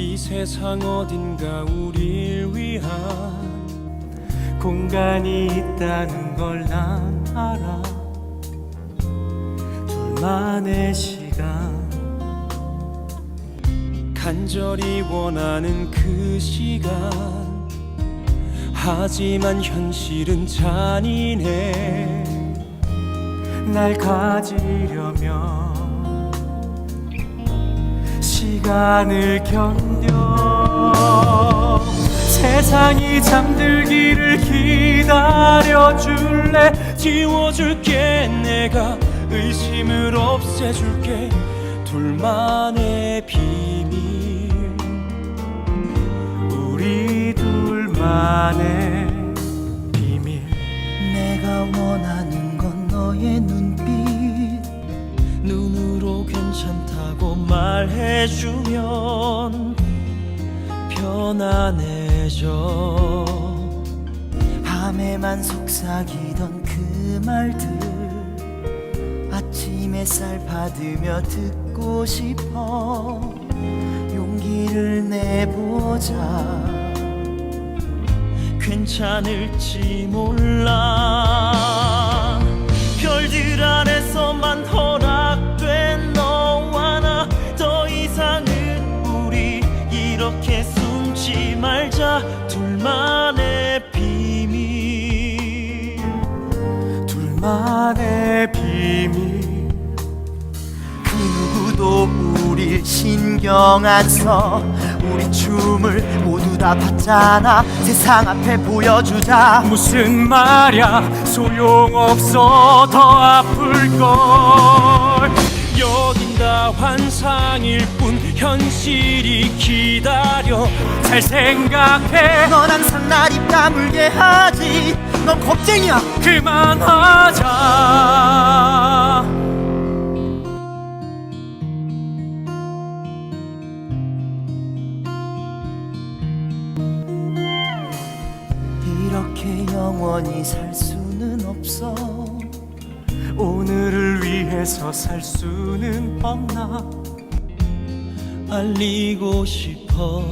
이 세상 어딘가 우릴 위한 공간이 있다는 걸 난 알아. 둘만의 시간. 간절히 원하는 그 시간. 하지만 현실은 잔인해. 날 가지려면 시간을 견뎌. 세상이 잠들기를 기다려줄래? 지워줄게 내가. 의심을 없애줄게. 둘만의 비밀. 우리 둘만의 비밀. 내가 원하는 건 너의 눈빛 괜찮다고 말해주면 편안해져. 밤에만 속삭이던 그 말들 아침 햇살 받으며 듣고 싶어. 용기를 내보자. 괜찮을지 몰라 둘만의 비밀. 그 누구도 우릴 신경 안 써 우리 춤을 모두 다 봤잖아. 세상 앞에 보여주자. 무슨 말야? 소용없어. 더 아플걸. 여긴 다. 환상일 뿐 현실이 기다려. 잘 생각해. 넌 항상 날 입 다물게 하지 넌 겁쟁이야. 그만하자. 이렇게 영원히 살 수는 없어. 오늘을 위해서 살 수는 없나. 알리고 싶어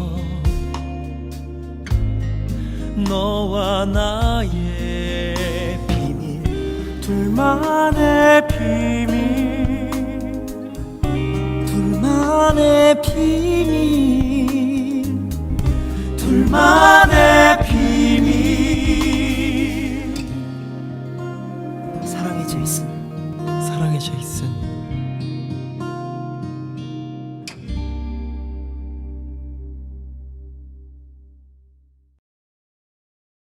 너와 나의 비밀 둘만의 비밀 둘만의 비밀 둘만의 비밀. 사랑해 제이슨 사랑의 제이슨